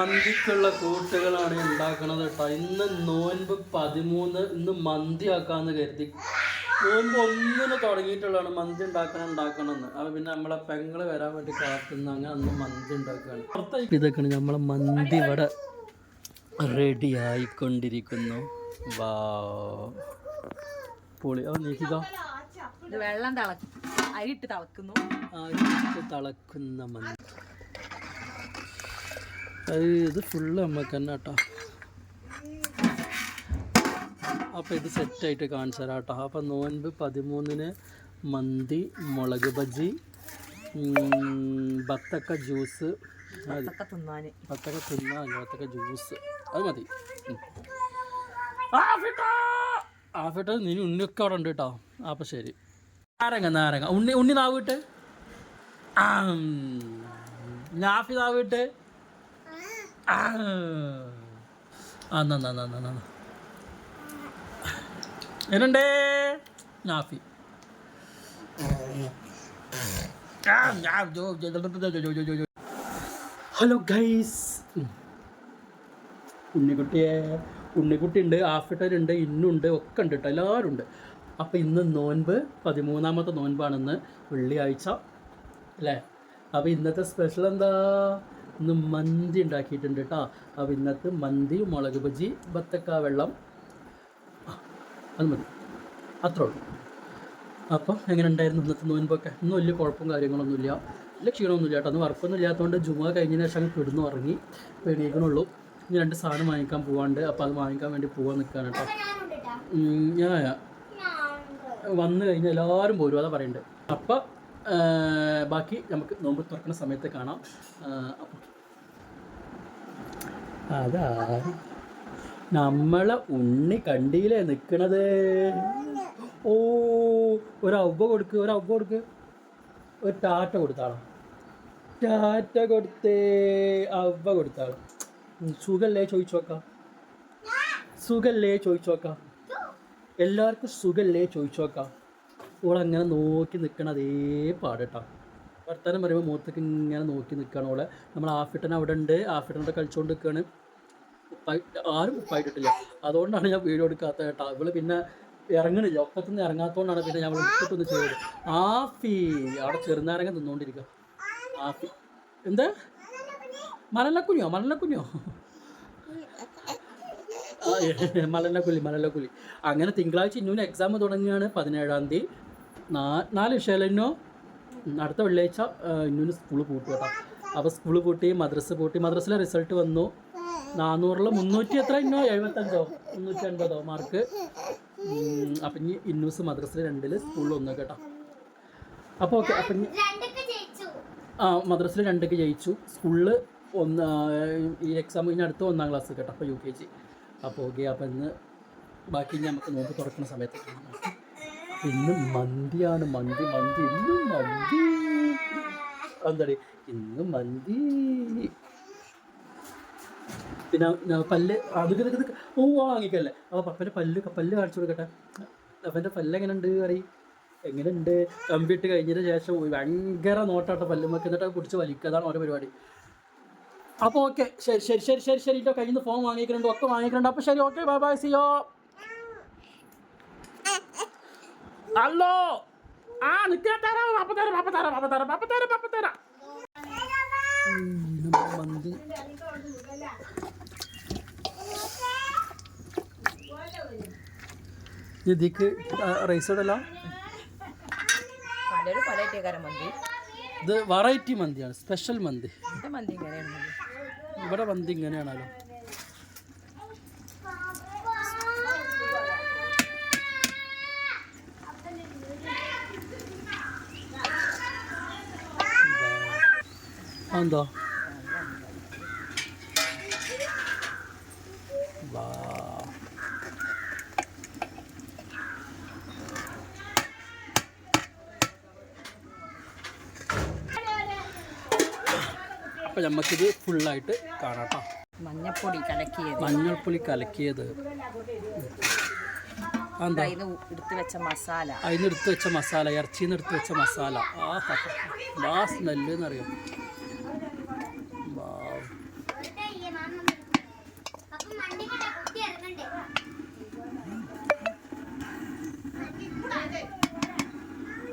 മന്തിക്കുള്ള കൂട്ടുകളാണ് ഉണ്ടാക്കണത് കേട്ടോ. ഇന്ന് നോൻപ് പതിമൂന്ന് ഇന്ന് മന്തി ആക്കാന്ന് കരുതി. നോൻപ് ഒന്നിന് തുടങ്ങിയിട്ടുള്ളതാണ് മന്തി ഉണ്ടാക്കണം ഉണ്ടാക്കണമെന്ന്. അപ്പൊ പിന്നെ നമ്മളെ പെങ്ങൾ വരാൻ വേണ്ടി കാത്തുനിന്ന് അങ്ങനെ അന്ന് മന്തി ഉണ്ടാക്കുകയാണ്. ഇതൊക്കെയാണ് നമ്മളെ മന്തി ഇവിടെ റെഡി ആയിക്കൊണ്ടിരിക്കുന്നു. വാ. പൊളി. അത് നീക്കിക്കോ. വെള്ളം തിളക്കും അരിയിട്ട് തിളക്കുന്നു. തിളക്കുന്ന മന്തി. അത് ഇത് ഫുള്ള് നമുക്ക് തന്നെ കേട്ടോ. അപ്പോൾ ഇത് സെറ്റായിട്ട് കാണിച്ചു തരാം കേട്ടോ. അപ്പോൾ നോൻപ് പതിമൂന്നിന് മന്തി മുളക് ബജി ബത്തക്ക ജ്യൂസ് ബത്തക്ക തിന്നാൻ ബത്തക്ക ജ്യൂസ് അത് മതി. ആഫിട്ട! ആഫിട്ട് നീ ഉണ്ണിയൊക്കെ അവിടെ ഉണ്ട് കേട്ടോ. അപ്പം ശരി. നാരങ്ങ നാരങ്ങ. ഉണ്ണി ഉണ്ണി നാവിട്ട് നാഫി നാവിട്ട് ആ എന്നാ എന്നാ എന്നാ എന്നാ എന്നുണ്ടേ നാഫി. Hello guys. ഉണ്ണിക്കുട്ടിയെ ഉണ്ണിക്കുട്ടി ഉണ്ട് ആഫിട്ടരുണ്ട് ഇന്നുണ്ട് ഒക്കെ ഉണ്ട് കേട്ടോ എല്ലാവരും ഉണ്ട്. അപ്പോൾ ഇന്ന് നോൻപ് പതിമൂന്നാമത്തെ നോൻപാണെന്ന് വെള്ളിയാഴ്ച അല്ലേ? അപ്പോൾ ഇന്നത്തെ സ്പെഷ്യൽ എന്താ? ഇന്ന് മന്തി ഉണ്ടാക്കിയിട്ടുണ്ട് കേട്ടോ അപ്പോൾ ഇന്നത്തെ മന്തി മുളക് ബജി ബത്തക്ക വെള്ളം. അത് മതി. അത്രേ ഉള്ളൂ. അപ്പം എങ്ങനെ ഉണ്ടായിരുന്നു ഇന്നത്തെ നോൻപൊക്കെ? ഇന്നും വലിയ കുഴപ്പവും കാര്യങ്ങളൊന്നുമില്ല വലിയ ക്ഷീണമൊന്നുമില്ല കേട്ടോ അന്ന് വർക്കൊന്നും ഇല്ലാത്തതുകൊണ്ട് ജുമ കഴിഞ്ഞതിന് ശേഷം അങ്ങ് കിടന്നു ഉറങ്ങി. എണീക്കണുള്ളൂ. ഇനി രണ്ട് സാധനം വാങ്ങിക്കാൻ പോവാണ്ട്. അപ്പോൾ അത് വാങ്ങിക്കാൻ വേണ്ടി പോകാൻ നിൽക്കുകയാണ് കേട്ടോ ഞാൻ വന്നു കഴിഞ്ഞാൽ എല്ലാവരും പോരും. അതാ പറയണ്ടേ. അപ്പം ബാക്കി നമുക്ക് നോമ്പ് തുറക്കുന്ന സമയത്ത് കാണാം. അതാ. നമ്മളെ ഉണ്ണി കണ്ടിയിലേ നിൽക്കണത് ഓ ഒരു കൊടുക്ക് ഒരു കൊടുക്ക്. ഒരു ടാറ്റ കൊടുത്താളോ. ടാറ്റ കൊടുത്തേ അവ്വ കൊടുത്താളോ. സുഖല്ലേ ചോദിച്ചു നോക്കാം? സുഖല്ലേ ചോദിച്ചു നോക്കാം? എല്ലാവർക്കും സുഖല്ലേ ചോദിച്ചു നോക്കാം? ഓളങ്ങനെ നോക്കി നിൽക്കണം അതേ പാടട്ടോ. വർത്തമാനം പറയുമ്പോൾ മുഖത്തേക്ക് ഇങ്ങനെ നോക്കി നിൽക്കുകയാണ് ഓളെ. നമ്മൾ ആഫിട്ടൻ അവിടെ ഉണ്ട്. ആഫിട്ടനോട് കളിച്ചുകൊണ്ട് നിൽക്കുകയാണ് ഉപ്പായി ആരും ഉപ്പായിട്ടിട്ടില്ല അതുകൊണ്ടാണ് ഞാൻ വീഡിയോ എടുക്കാത്ത കേട്ടോ. ഇവൾ പിന്നെ ഇറങ്ങണില്ല. ഒക്കത്തു നിന്ന് ഇറങ്ങാത്തതുകൊണ്ടാണ് പിന്നെ ഞാൻ വിളിച്ചിട്ടൊന്ന് ചെയ്തത് ആഫി അവിടെ ചെറുനാരങ്ങ തിന്നുകൊണ്ടിരിക്കുക ആഫി. എന്താ? മലലക്കുഞ്ഞോ മലലക്കുഞ്ഞോ മലലക്കുലി മലനക്കുലി അങ്ങനെ തിങ്കളാഴ്ച ഇന്നൂന് എക്സാം തുടങ്ങുകയാണ് പതിനേഴാം തീയതി. നാല് വിഷയമല്ലോ അടുത്ത വെള്ളിയാഴ്ച ഇന്നു സ്കൂൾ പൂട്ടി കേട്ടോ. അപ്പോൾ സ്കൂൾ പൂട്ടി മദ്രസ പൂട്ടി. മദ്രസിലെ റിസൾട്ട് വന്നു. നാനൂറിൽ മുന്നൂറ്റി എത്ര ഇന്നോ? എഴുപത്തഞ്ചോ? മുന്നൂറ്റി അൻപതോ മാർക്ക് അപ്പം ഇനി ഇന്നൂസ് മദ്രസിൽ രണ്ടിൽ സ്കൂളിൽ ഒന്ന് കേട്ടോ. അപ്പോൾ ഓക്കെ അപ്പം ആ മദ്രസിൽ രണ്ടൊക്കെ ജയിച്ചു. സ്കൂളിൽ ഒന്ന് ഈ എക്സാം കഴിഞ്ഞ അടുത്ത ഒന്നാം ക്ലാസ് കേട്ടോ അപ്പോൾ യു കെ ജി അപ്പോൾ ഓക്കെ അപ്പോൾ ഇന്ന് ബാക്കി ഇനി നമുക്ക് നോമ്പ് തുറക്കുന്ന സമയത്ത്. ഇന്ന് മന്തിയാണ് മന്തി മന്തി ഇന്നും മന്തി. എന്താ ഇന്ന് മന്തി. പിന്നെ പല്ല് അതൊക്കെ ഇതൊക്കെ ഓ വാങ്ങിക്കല്ലേ. അപ്പോൾ പപ്പന്റെ പല്ല് പല്ല് കാണിച്ചു കൊടുക്കട്ടെ. അപ്പന്റെ പല്ല് എങ്ങനെ ഉണ്ട് പറയും എങ്ങനെയുണ്ട് കമ്പിട്ട് കഴിഞ്ഞതിന് ശേഷം ഭയങ്കര നോട്ടാട്ടോ പല്ലുമൊക്കെ എന്നിട്ട് പിടിച്ച് വലിക്കുക. അതാണ് ഓരോ പരിപാടി. അപ്പോൾ ഓക്കെ. ശരി ശരി ശരി ശരി ശരി. കേട്ടോ നിന്ന് ഫോൺ വാങ്ങിക്കുന്നുണ്ട് ഒക്കെ വാങ്ങിക്കുന്നുണ്ട് അപ്പോൾ ശരി ഓക്കെ. ബൈ ബൈ സിയോ ഹലോ ആ നിൽക്കാൻ തരാം പാപ്പ തരാം പാപ്പ തരാം പാപ്പ തരാം പാപ്പ തരാം പാപ്പ തരാം. മന്തി ഇതിക്ക് റൈസ് മന്തി. ഇത് വെറൈറ്റി മന്തിയാണ് സ്പെഷ്യൽ മന്തി? ഇവിടെ മന്തി ഇങ്ങനെയാണല്ലോ. എന്താ വാ അപ്പം നമുക്കിത് ഫുള്ളായിട്ട് കാണാം കേട്ടോ മഞ്ഞപ്പൊടി കലക്കിയത്. മഞ്ഞൾപ്പൊടി കലക്കിയത്. അതിന് എടുത്ത് വെച്ച മസാല. അതിന് എടുത്ത് വെച്ച മസാല ഇറച്ചിന്ന് എടുത്ത് വെച്ച മസാല. ആ ആ സ്മെല്ല് എന്നറിയാം?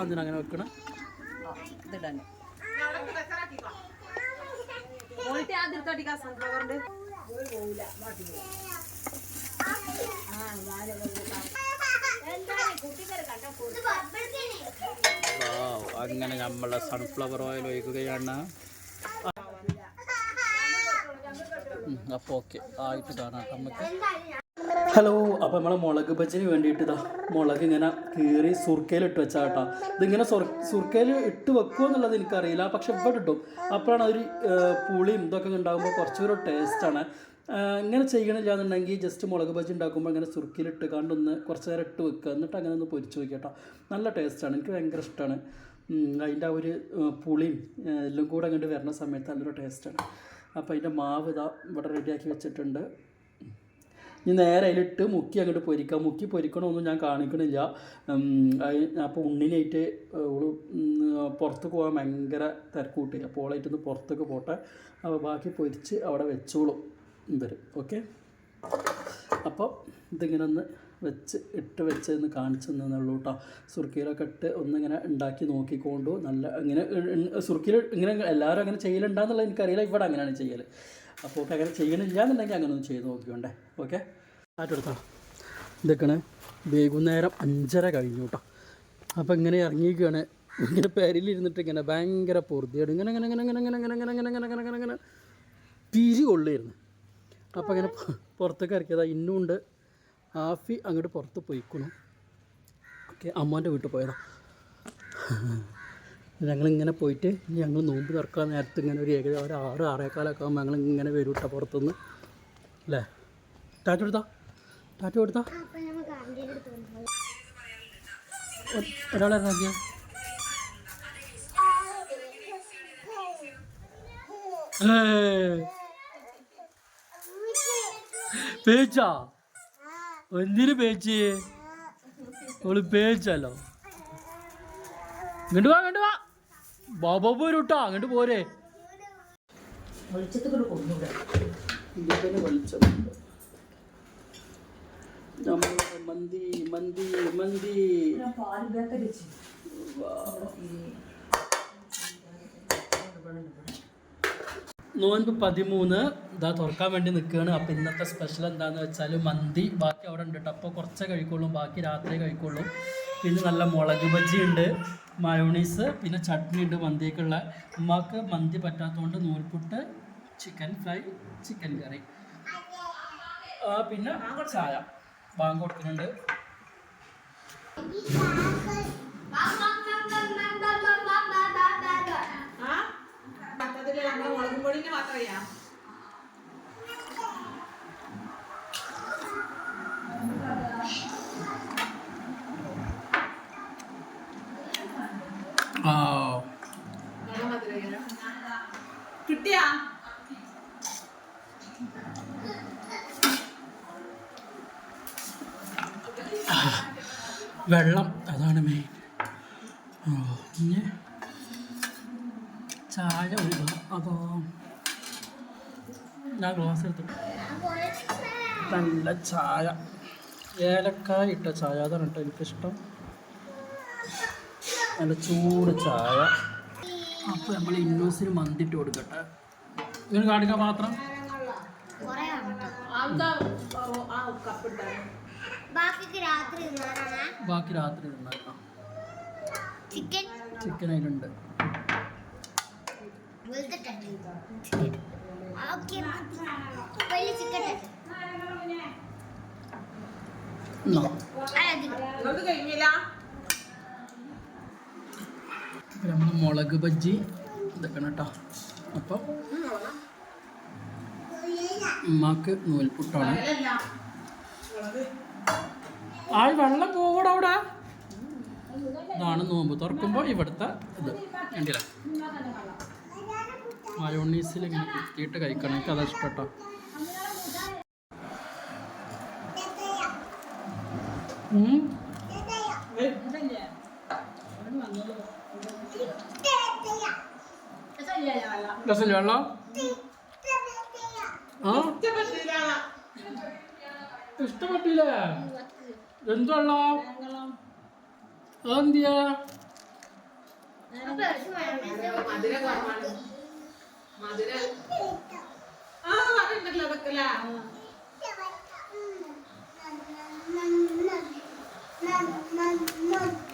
അതിന് അങ്ങനെ വെക്കണം? ഇതിടാൻ ക്വാളിറ്റി ആദ്യത്തോട്ടിക്കാ സൺഫ്ലവറിന്റെ പോകില്ല അങ്ങനെ നമ്മളെ സൺഫ്ലവർ ഓയിൽ ഒഴിക്കുകയാണ്. അപ്പോൾ ഓക്കെ ആയിട്ട് കാണാം നമുക്ക്. ഹലോ അപ്പോൾ നമ്മളെ മുളക് ബജിന് വേണ്ടിയിട്ട് ഇതാ മുളക് ഇങ്ങനെ കീറി സുർക്കയിൽ ഇട്ട് വെച്ചാൽ കേട്ടോ. ഇതിങ്ങനെ സുർക്കയിൽ ഇട്ട് വെക്കുമോ എന്നുള്ളത് എനിക്കറിയില്ല പക്ഷെ ഇവിടെ ഇട്ടും അപ്പോഴാണ് ഒരു പുളിയും ഇതൊക്കെ ഉണ്ടാകുമ്പോൾ ടേസ്റ്റ് ടേസ്റ്റാണ് ഇങ്ങനെ ചെയ്യണില്ല എന്നുണ്ടെങ്കിൽ ജസ്റ്റ് മുളക് ബജി ഉണ്ടാക്കുമ്പോൾ ഇങ്ങനെ സുർക്കയിൽ ഇട്ട് കണ്ടൊന്ന് കുറച്ച് നേരം ഇട്ട് വെക്കുക. എന്നിട്ട് അങ്ങനെ ഒന്ന് പൊരിച്ച് നോക്കി കേട്ടോ നല്ല ടേസ്റ്റാണ് എനിക്ക് ഭയങ്കര ഇഷ്ടമാണ് അതിന്റെ ആ ഒരു പുളിയും എല്ലാം കൂടെ അങ്ങോട്ട് വരുന്ന സമയത്ത് നല്ലൊരു ടേസ്റ്റാണ് അപ്പോൾ അതിന്റെ മാവ് ഇതാ ഇവിടെ റെഡിയാക്കി വെച്ചിട്ടുണ്ട്. ഇനി നേരെ അതിലിട്ട് മുക്കി അങ്ങോട്ട് പൊരിക്കാം. മുക്കി പൊരിക്കണമൊന്നും ഞാൻ കാണിക്കണില്ല. അപ്പോൾ ഉണ്ണിനായിട്ട് പുറത്ത് പോകാൻ ഭയങ്കര തിരക്കൂട്ടി. അപ്പോൾ ഓളായിട്ടൊന്ന് പുറത്തേക്ക് പോട്ടെ. അപ്പോൾ ബാക്കി പൊരിച്ച് അവിടെ വെച്ചോളും. ഇവർ ഓക്കെ അപ്പോൾ ഇതിങ്ങനെ ഒന്ന് വെച്ച് ഇട്ട് വെച്ച് ഒന്ന് കാണിച്ചു തന്നുള്ളൂ കേട്ടോ സുർക്കിയിലൊക്കെ ഇട്ട് ഒന്നിങ്ങനെ ഉണ്ടാക്കി നോക്കിക്കൊണ്ടു നല്ല ഇങ്ങനെ സുർക്കിയിൽ ഇങ്ങനെ എല്ലാവരും അങ്ങനെ ചെയ്യലുണ്ടാന്നുള്ളത് എനിക്കറിയില്ല ഇവിടെ അങ്ങനെയാണ് ചെയ്യൽ അപ്പോൾ ഒക്കെ അങ്ങനെ ചെയ്യണില്ല എന്നുണ്ടെങ്കിൽ അങ്ങനെ ഒന്ന് ചെയ്ത് നോക്കിയോണ്ടേ ഓക്കെ ആറ്റെടുത്തോ ഇതൊക്കെയാണ് വൈകുന്നേരം അഞ്ചര കഴിഞ്ഞു കേട്ടോ അപ്പോൾ ഇങ്ങനെ ഇറങ്ങിയിരിക്കുകയാണ് ഇങ്ങനെ പേരിലിരുന്നിട്ട് ഇങ്ങനെ ഭയങ്കര പൊറുതിയാണ് ഇങ്ങനെ ഇങ്ങനെ ഇങ്ങനെ ഇങ്ങനെ ഇങ്ങനെ ഇങ്ങനെ ഇങ്ങനെ ഇങ്ങനെ ഇങ്ങനെ ഇങ്ങനെ ഇങ്ങനെ പിരി കൊള്ളിയിരുന്നു അപ്പോൾ അങ്ങനെ പുറത്തേക്ക് ഇന്നും ഉണ്ട്. ആഫി അങ്ങോട്ട് പുറത്ത് പോയിക്കണു. ഓക്കെ അമ്മാന്റെ വീട്ടിൽ പോയതാ. ഞങ്ങളിങ്ങനെ പോയിട്ട് ഞങ്ങൾ നോമ്പ് തുറക്കാൻ നേരത്തെ ഇങ്ങനെ ഒരു ഏകദേശം ഒരു ആറ് ആറേക്കാലൊക്കെ ആകുമ്പോൾ ഞങ്ങൾ ഇങ്ങനെ വരും കേട്ടോ പുറത്തുനിന്ന്. അല്ലേ? ടാറ്റ കൊടുത്താ? ടാറ്റ കൊടുത്താ? ഒരാളെ ഇറങ്ങിയ പേച്ചാ എന്തിനു ബേജി ഓൾ പേച്ചല്ലോ ഇങ്ങോട്ട് വാ ഇങ്ങോട്ട് വാ. ബാബ പോരൂട്ടോ അങ്ങോട്ട് പോരെ. മന്തി മന്തി മന്തി. നോൻപ് പതിമൂന്ന്. ഇതാ തുറക്കാൻ വേണ്ടി നിൽക്കുകയാണ്. അപ്പം ഇന്നത്തെ സ്പെഷ്യൽ എന്താണെന്ന് വെച്ചാൽ മന്തി. ബാക്കി അവിടെ ഉണ്ട് കേട്ടോ അപ്പോൾ കുറച്ചേ കഴിക്കുള്ളൂ. ബാക്കി രാത്രി കഴിക്കുള്ളൂ. പിന്നെ നല്ല മുളക് ബജ്ജി ഉണ്ട്. മയോണീസ് പിന്നെ ചട്നി ഉണ്ട് മന്തിയൊക്കെയുള്ള. ഉമ്മാക്ക് മന്തി പറ്റാത്തതുകൊണ്ട് നൂൽപുട്ട് ചിക്കൻ ഫ്രൈ ചിക്കൻ കറി പിന്നെ ചായ. ബാങ്ക് കൊടുക്കുന്നുണ്ട്. കോഴിനെ മാത്രം ചെയ്യാം. കിട്ടിയാ? വെള്ളം അതാണ് മെയിൻ ഒരു ഞാൻ ഗ്ലാസ് എടുത്തു നല്ല ചായ. ഏലക്കായ ഇട്ട ചായ. അതാണ് കേട്ടോ എനിക്കിഷ്ടം. നല്ല ചൂട് ചായ. അപ്പോൾ നമ്മൾ ഇന്നോസിന് മന്തിട്ട് കൊടുക്കട്ടെ. ഇതിന് കാണിക്കാൻ മാത്രം? ബാക്കി രാത്രി ചിക്കൻ. ചിക്കൻ അതിലുണ്ട് വെളുത്തിട്ടുണ്ട് ഓക്കെ വലിയ ചിക്കൻ എന്നാ നിങ്ങൾക്ക് കഴിഞ്ഞില്ല നമ്മൾ മുളക് ബജ്ജി ഇതൊക്കെ കേട്ടോ. അപ്പം ഉമ്മാക്ക് നൂൽപുട്ടാണ്. ആ വെള്ളം പോകൂടെ അവിടെ? ഇതാണ് നോമ്പ് തുറക്കുമ്പോൾ ഇവിടുത്തെ ഇത്. കണ്ടില്ല? മയോണീസിൽ കുത്തിയിട്ട് കഴിക്കണം. എനിക്ക് അതാ ഇഷ്ടട്ടോ രസമില്ല വെള്ളം? ഇഷ്ടപ്പെട്ടില്ലേ? എന്തുള്ള അതെന്തിയാ? മധുര കുറവാണ്. മധുരം. ആ അതുണ്ടല്ലോ വെക്കല.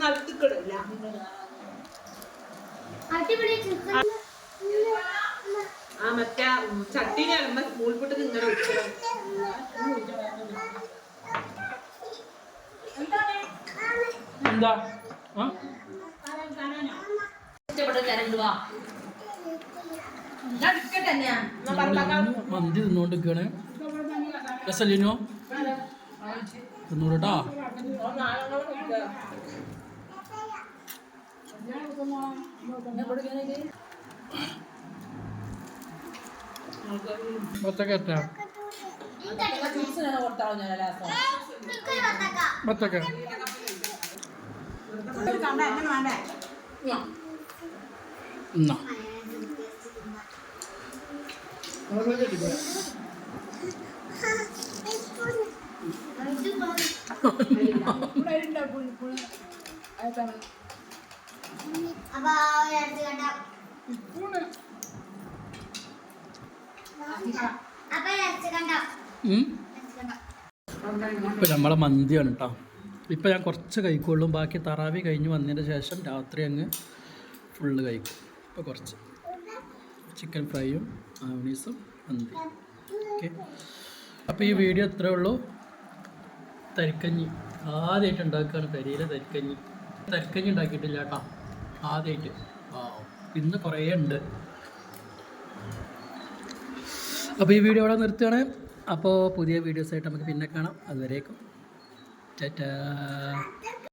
നടത്തിക്കിടില്ല ആ മറ്റേ ചട്ടി കിടന്ന മൂൾപ്പിട്ട് ഇങ്ങനെ വെക്കണം എന്താ? ഇഷ്ടപ്പെട്ട കരണ്ട് വാ ഞാൻ എടുക്കട്ടെ ഞാൻ ഞങ്ങൾ മന്തി തിന്നോണ്ടിരിക്കാണ്. രസല്ലിനോ തിന്നൂടാ ബത്തക്ക എന്നാ അപ്പൊ അടുത്ത് കണ്ടാ അപ്പൊ അടുത്ത് കണ്ടാ ഉം. അടുത്ത് കണ്ടാ ഇപ്പം നമ്മളെ മന്തിയാണ് കേട്ടോ ഇപ്പം ഞാൻ കുറച്ച് കഴിക്കുള്ളൂ. ബാക്കി തറാവി കഴിഞ്ഞ് വന്നതിന് ശേഷം രാത്രി അങ്ങ് ഫുള്ള് കഴിക്കും. ഇപ്പൊ കുറച്ച്. ചിക്കൻ ഫ്രൈയും മയോണീസും മന്തി ഓക്കെ. അപ്പോൾ ഈ വീഡിയോ ഇത്രേ ഉള്ളൂ. തരിക്കഞ്ഞി. ആദ്യമായിട്ട് ഉണ്ടാക്കുകയാണ് പെരിയിലെ തരിക്കഞ്ഞി. തരിക്കഞ്ഞി ഉണ്ടാക്കിയിട്ടില്ല കേട്ടോ. ആദ്യമായിട്ട് ആ ഇന്ന് കുറേ ഉണ്ട്. അപ്പോൾ ഈ വീഡിയോ അവിടെ നിർത്തുകയാണ്. അപ്പോൾ പുതിയ വീഡിയോസായിട്ട് നമുക്ക് പിന്നെ കാണാം. അതുവരേക്കും. ടാറ്റാ.